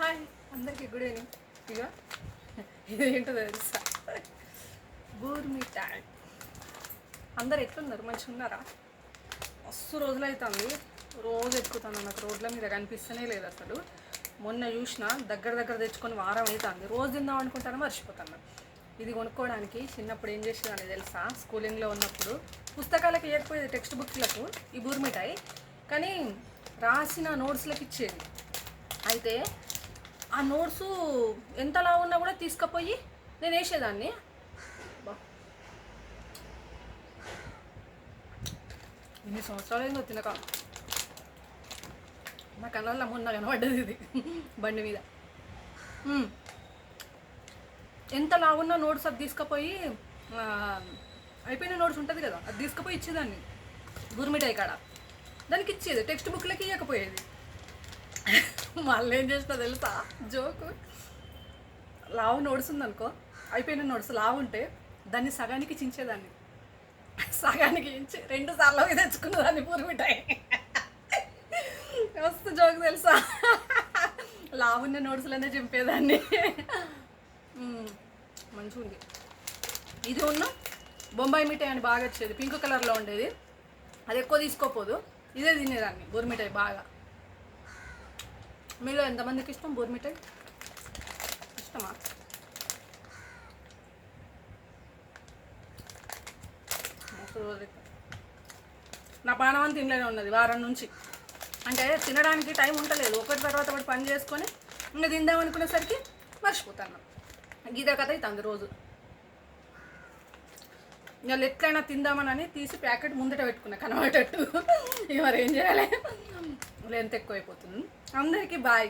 Hi అందరికీ good evening ఇక ఇదేంటో తెలుసా? బూర్మిటాయ్ అందరు ఎట్లున్నారు? మంచిగా ఉన్నారా మస్తు రోజులైతుంది. రోజు ఎక్కుతాను నాకు. రోడ్ల మీద కనిపిస్తూనే లేదు అసలు. మొన్న చూసిన దగ్గర దగ్గర తెచ్చుకొని వారం అవుతుంది రోజు తిందాం అనుకుంటాను మర్చిపోతాను. ఇది కొనుక్కోవడానికి చిన్నప్పుడు ఏం చేసేదాన్ని తెలుసా? స్కూలింగ్లో ఉన్నప్పుడు పుస్తకాలకు ఇవ్వకపోయేది టెక్స్ట్ బుక్స్లకు ఈ బూర్మిఠాయి కానీ రాసిన నోట్స్లకు ఇచ్చేది. అయితే ఆ నోట్స్ ఎంతలా ఉన్నా కూడా తీసుకుపోయి నేను వేసేదాన్ని. ఎన్ని సంవత్సరాలు ఏందో తినక. నా కళ్ళల్లో మొన్న కనబడ్డది ఇది బండి మీద. ఎంత లావున్న నోట్స్ అది తీసుకుపోయి అయిపోయిన నోట్స్ ఉంటుంది కదా అది తీసుకుపోయి ఇచ్చేదాన్ని. గురుమిఠాయి కాడ. దానికి ఇచ్చేది టెక్స్ట్ బుక్లకి ఇవ్వకపోయేది మళ్ళీ ఏం చేసినా తెలుసా? జోకు. లావు నోట్స్ ఉందనుకో అయిపోయిన నోట్స్ లావు ఉంటే దాన్ని సగానికి చించేదాన్ని. సగానికి ఇంచి రెండు సార్లు అవి తెచ్చుకున్నదాన్ని పూర్మిటాయి మస్తు జోకు తెలుసా? లావున్న నోట్స్లోనే చింపేదాన్ని. మంచిగా ఉంది ఇది ఉన్న బొంబాయి మిఠాయి అని బాగా వచ్చేది. పింక్ కలర్లో ఉండేది. అది ఎక్కువ తీసుకోపోదు. ఇదే తినేదాన్ని. బొరిమిఠాయి బాగా. మీలో ఎంతమందికి ఇష్టం బూర్మిఠాయి ఇష్టమా? నా పానం తినలేనే ఉన్నది వారం నుంచి. అంటే తినడానికి టైం ఉండలేదు. ఒకటి తర్వాత ఒకటి పని చేసుకొని ఇంకా తిందాం అనుకునేసరికి మర్చిపోతాను. గీత కథ అవుతుంది రోజు. ఇంకా ఎట్లయినా తిందామని తీసి ప్యాకెట్ ముందట పెట్టుకున్నా కనబడేటట్టు. మరి ఏం చేయాలి? లెంత్ ఎక్కువైపోతుంది? అందరికీ బాయ్